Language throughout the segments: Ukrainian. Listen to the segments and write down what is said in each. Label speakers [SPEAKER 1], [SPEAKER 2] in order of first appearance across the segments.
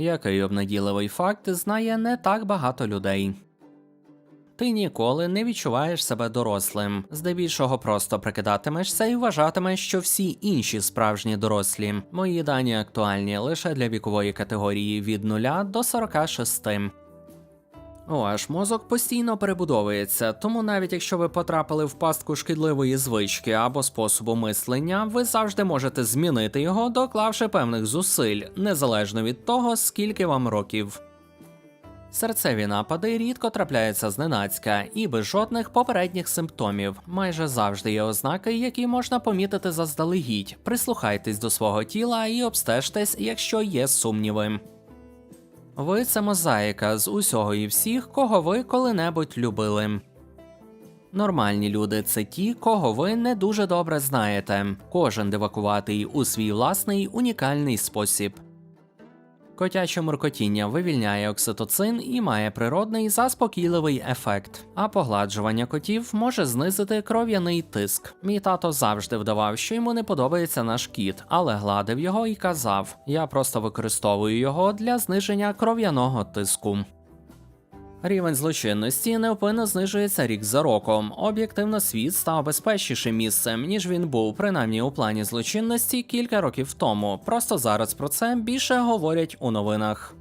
[SPEAKER 1] Який обнаділивий факт знає не так багато людей. Ти ніколи не відчуваєш себе дорослим, здебільшого просто прикидатимешся і вважатимеш, що всі інші справжні дорослі. Мої дані актуальні лише для вікової категорії від 0 до 46. Ваш мозок постійно перебудовується, тому навіть якщо ви потрапили в пастку шкідливої звички або способу мислення, ви завжди можете змінити його, доклавши певних зусиль, незалежно від того, скільки вам років. Серцеві напади рідко трапляються зненацька і без жодних попередніх симптомів. Майже завжди є ознаки, які можна помітити заздалегідь. Прислухайтесь до свого тіла і обстежтесь, якщо є сумніви. Ви це мозаїка з усього і всіх, кого ви коли-небудь любили. Нормальні люди це ті, кого ви не дуже добре знаєте. Кожен дивакуватий у свій власний унікальний спосіб. Котяче муркотіння вивільняє окситоцин і має природний заспокійливий ефект, а погладжування котів може знизити кров'яний тиск. Мій тато завжди вдавав, що йому не подобається наш кіт, але гладив його і казав: я просто використовую його для зниження кров'яного тиску. Рівень злочинності невпинно знижується рік за роком. Об'єктивно, світ став безпечнішим місцем, ніж він був, принаймні у плані злочинності кілька років тому. Просто зараз про це більше говорять у новинах.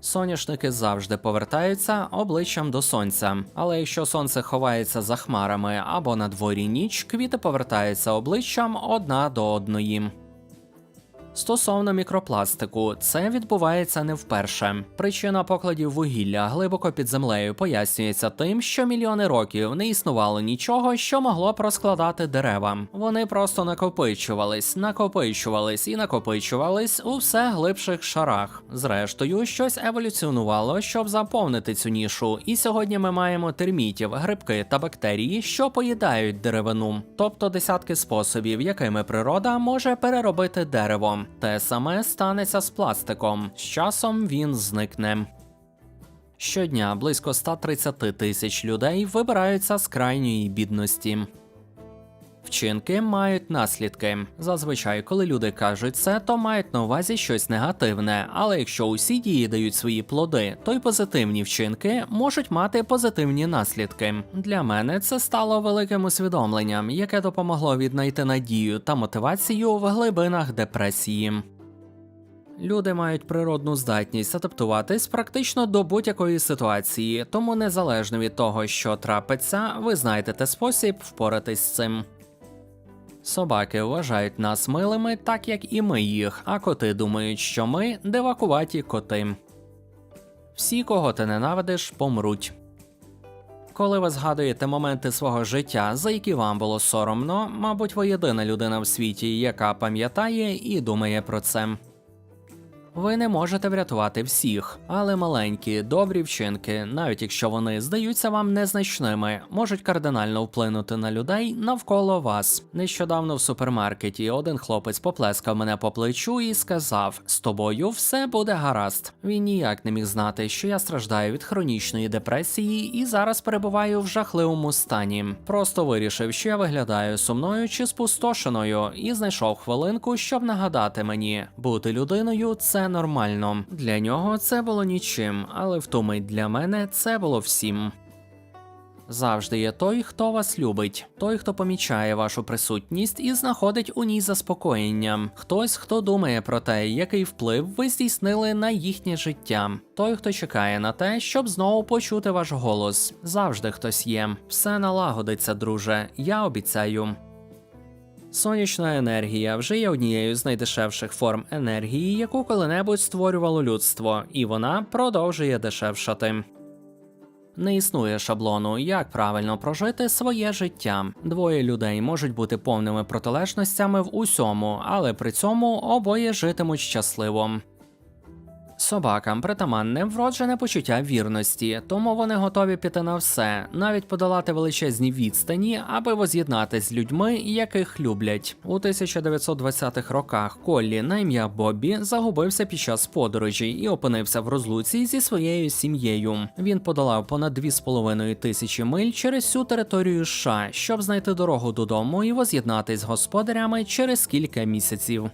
[SPEAKER 1] Соняшники завжди повертаються обличчям до сонця, але якщо сонце ховається за хмарами або на дворі ніч, квіти повертаються обличчям одна до одної. Стосовно мікропластику, це відбувається не вперше. Причина покладів вугілля глибоко під землею пояснюється тим, що мільйони років не існувало нічого, що могло б розкладати дерева. Вони просто накопичувались, накопичувались і накопичувались у все глибших шарах. Зрештою, щось еволюціонувало, щоб заповнити цю нішу. І сьогодні ми маємо термітів, грибки та бактерії, що поїдають деревину, тобто десятки способів, якими природа може переробити дерево. Те саме станеться з пластиком. З часом він зникне. Щодня близько 130 тисяч людей вибираються з крайньої бідності. Вчинки мають наслідки. Зазвичай, коли люди кажуть це, то мають на увазі щось негативне. Але якщо усі дії дають свої плоди, то й позитивні вчинки можуть мати позитивні наслідки. Для мене це стало великим усвідомленням, яке допомогло віднайти надію та мотивацію в глибинах депресії. Люди мають природну здатність адаптуватись практично до будь-якої ситуації, тому незалежно від того, що трапиться, ви знайдете спосіб впоратись з цим. Собаки вважають нас милими, так як і ми їх, а коти думають, що ми девакуваті коти. Всі, кого ти ненавидиш, помруть. Коли ви згадуєте моменти свого життя, за які вам було соромно, мабуть, ви єдина людина в світі, яка пам'ятає і думає про це. Ви не можете врятувати всіх, але маленькі, добрі вчинки, навіть якщо вони здаються вам незначними, можуть кардинально вплинути на людей навколо вас. Нещодавно в супермаркеті один хлопець поплескав мене по плечу і сказав: з тобою все буде гаразд. Він ніяк не міг знати, що я страждаю від хронічної депресії і зараз перебуваю в жахливому стані. Просто вирішив, що я виглядаю сумною чи спустошеною, і знайшов хвилинку, щоб нагадати мені, бути людиною це нормально. Для нього це було нічим, але в ту мить для мене це було всім. Завжди є той, хто вас любить, той, хто помічає вашу присутність і знаходить у ній заспокоєння. Хтось, хто думає про те, який вплив ви здійснили на їхнє життя. Той, хто чекає на те, щоб знову почути ваш голос. Завжди хтось є. Все налагодиться, друже. Я обіцяю. Сонячна енергія вже є однією з найдешевших форм енергії, яку коли-небудь створювало людство, і вона продовжує дешевшати. Не існує шаблону, як правильно прожити своє життя. Двоє людей можуть бути повними протилежностями в усьому, але при цьому обоє житимуть щасливо. Собакам притаманне вроджене почуття вірності, тому вони готові піти на все, навіть подолати величезні відстані, аби воз'єднатись з людьми, яких люблять. У 1920-х роках Коллі на ім'я Боббі загубився під час подорожі і опинився в розлуці зі своєю сім'єю. Він подолав понад 2,5 тисячі миль через всю територію США, щоб знайти дорогу додому і воз'єднатись з господарями через кілька місяців.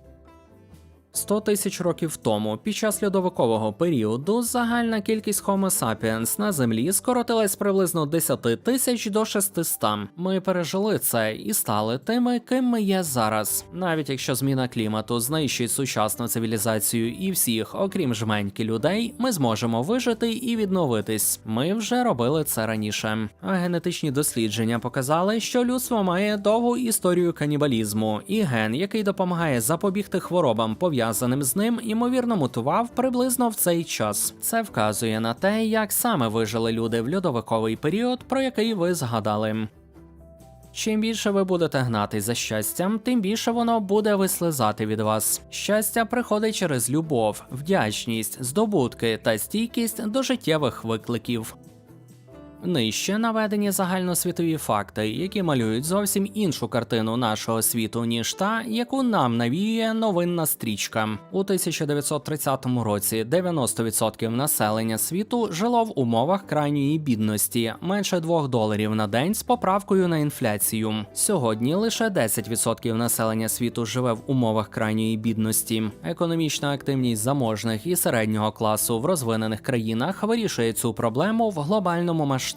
[SPEAKER 1] 100 тисяч років тому, під час льодовикового періоду, загальна кількість Homo sapiens на землі скоротилась приблизно 10 тисяч до 600. Ми пережили це і стали тими, ким ми є зараз. Навіть якщо зміна клімату знищить сучасну цивілізацію і всіх, окрім жменьки людей, ми зможемо вижити і відновитись. Ми вже робили це раніше. А генетичні дослідження показали, що людство має довгу історію канібалізму, і ген, який допомагає запобігти хворобам, пов'язаним з ним, ймовірно мутував приблизно в цей час. Це вказує на те, як саме вижили люди в льодовиковий період, про який ви згадали. Чим більше ви будете гнати за щастям, тим більше воно буде вислизати від вас. Щастя приходить через любов, вдячність, здобутки та стійкість до життєвих викликів. Нижче наведені загальносвітові факти, які малюють зовсім іншу картину нашого світу, ніж та, яку нам навіює новинна стрічка. У 1930 році 90% населення світу жило в умовах крайньої бідності, менше 2 доларів на день з поправкою на інфляцію. Сьогодні лише 10% населення світу живе в умовах крайньої бідності. Економічна активність заможних і середнього класу в розвинених країнах вирішує цю проблему в глобальному масштабі.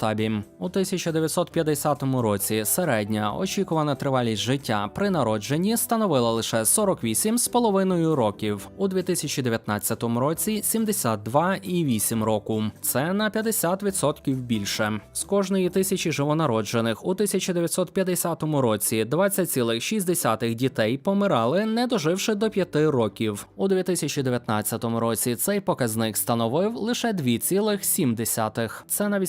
[SPEAKER 1] У 1950 році середня очікувана тривалість життя при народженні становила лише 48,5 років. У 2019 році 72,8 року. Це на 50% більше. З кожної тисячі живонароджених у 1950 році 20,6 дітей помирали, не доживши до 5 років. У 2019 році цей показник становив лише 2,7. Це на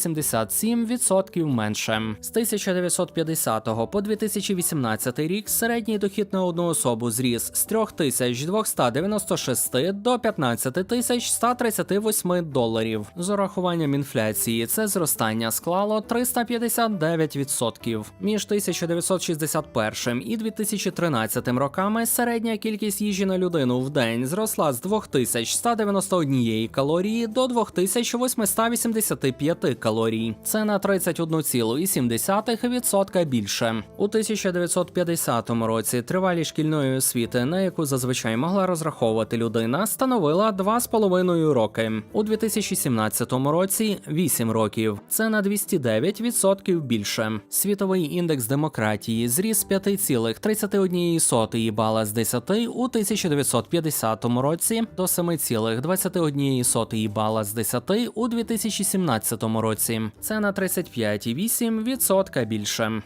[SPEAKER 1] 87% менше. З 1950 по 2018 рік середній дохід на одну особу зріс з 3296 до 15138 доларів. З урахуванням інфляції це зростання склало 359%. Між 1961 і 2013 роками середня кількість їжі на людину в день зросла з 2191 калорії до 2885 калорій. Це на 31,7% більше. У 1950 році тривалість шкільної освіти, на яку зазвичай могла розраховувати людина, становила 2,5 роки. У 2017 році 8 років. Це на 209% більше. Світовий індекс демократії зріс з 5,31 бала з 10 у 1950 році до 7,21 бала з 10 у 2017 році. Це на 35,8% більше.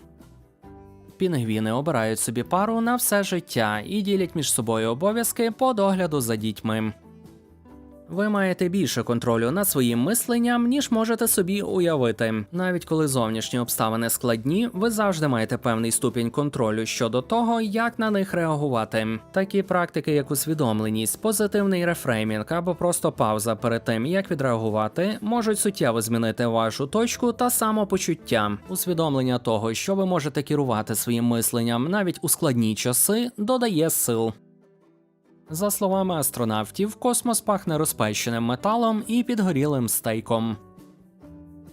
[SPEAKER 1] Пінгвіни обирають собі пару на все життя і ділять між собою обов'язки по догляду за дітьми. Ви маєте більше контролю над своїм мисленням, ніж можете собі уявити. Навіть коли зовнішні обставини складні, ви завжди маєте певний ступінь контролю щодо того, як на них реагувати. Такі практики, як усвідомленість, позитивний рефреймінг або просто пауза перед тим, як відреагувати, можуть суттєво змінити вашу точку та самопочуття. Усвідомлення того, що ви можете керувати своїм мисленням навіть у складні часи, додає сил. За словами астронавтів, космос пахне розпещеним металом і підгорілим стейком.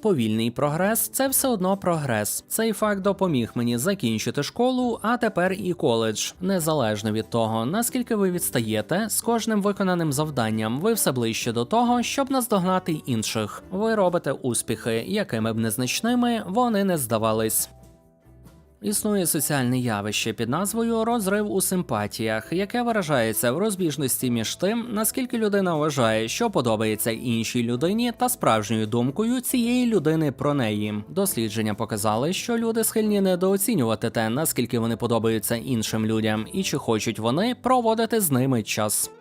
[SPEAKER 1] Повільний прогрес це все одно прогрес. Цей факт допоміг мені закінчити школу, а тепер і коледж. Незалежно від того, наскільки ви відстаєте, з кожним виконаним завданням ви все ближче до того, щоб наздогнати інших. Ви робите успіхи, якими б незначними вони не здавались. Існує соціальне явище під назвою розрив у симпатіях, яке виражається в розбіжності між тим, наскільки людина вважає, що подобається іншій людині, та справжньою думкою цієї людини про неї. Дослідження показали, що люди схильні недооцінювати те, наскільки вони подобаються іншим людям, і чи хочуть вони проводити з ними час.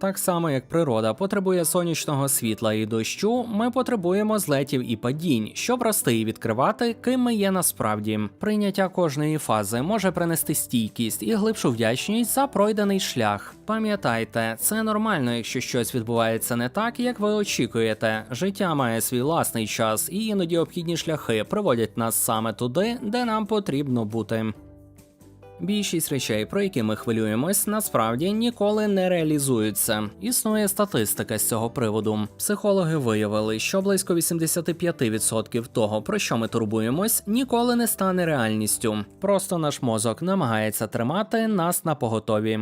[SPEAKER 1] Так само, як природа потребує сонячного світла і дощу, ми потребуємо злетів і падінь, щоб рости і відкривати, ким ми є насправді. Прийняття кожної фази може принести стійкість і глибшу вдячність за пройдений шлях. Пам'ятайте, це нормально, якщо щось відбувається не так, як ви очікуєте. Життя має свій власний час, і іноді обхідні шляхи приводять нас саме туди, де нам потрібно бути. Більшість речей, про які ми хвилюємось, насправді ніколи не реалізуються. Існує статистика з цього приводу. Психологи виявили, що близько 85% того, про що ми турбуємось, ніколи не стане реальністю. Просто наш мозок намагається тримати нас на поготові.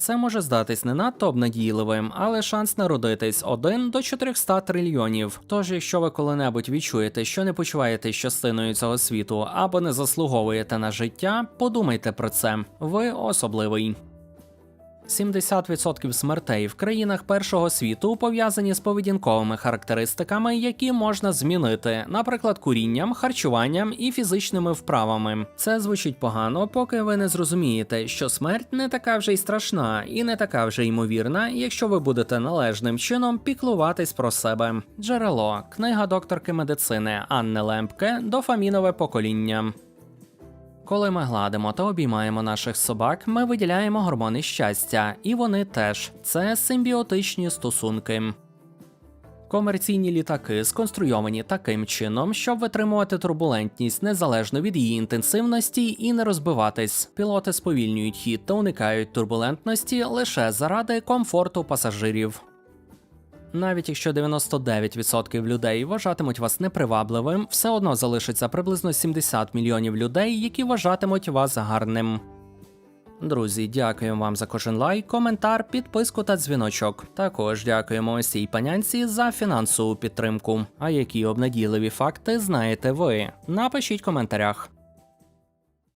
[SPEAKER 1] Це може здатись не надто обнадійливим, але шанс народитись 1 до 400 трильйонів. Тож, якщо ви коли-небудь відчуєте, що не почуваєтесь частиною цього світу або не заслуговуєте на життя, подумайте про це. Ви особливий. 70% смертей в країнах першого світу пов'язані з поведінковими характеристиками, які можна змінити, наприклад, курінням, харчуванням і фізичними вправами. Це звучить погано, поки ви не зрозумієте, що смерть не така вже й страшна і не така вже ймовірна, якщо ви будете належним чином піклуватись про себе. Джерело, книга докторки медицини Анни Лемпке Дофамінове покоління. Коли ми гладимо та обіймаємо наших собак, ми виділяємо гормони щастя, і вони теж це симбіотичні стосунки. Комерційні літаки сконструйовані таким чином, щоб витримувати турбулентність незалежно від її інтенсивності і не розбиватись. Пілоти сповільнюють хід та уникають турбулентності лише заради комфорту пасажирів. Навіть якщо 99% людей вважатимуть вас непривабливим, все одно залишиться приблизно 70 мільйонів людей, які вважатимуть вас гарним. Друзі, дякуємо вам за кожен лайк, коментар, підписку та дзвіночок. Також дякуємо ось цій панянці за фінансову підтримку. А які обнадійливі факти знаєте ви? Напишіть в коментарях.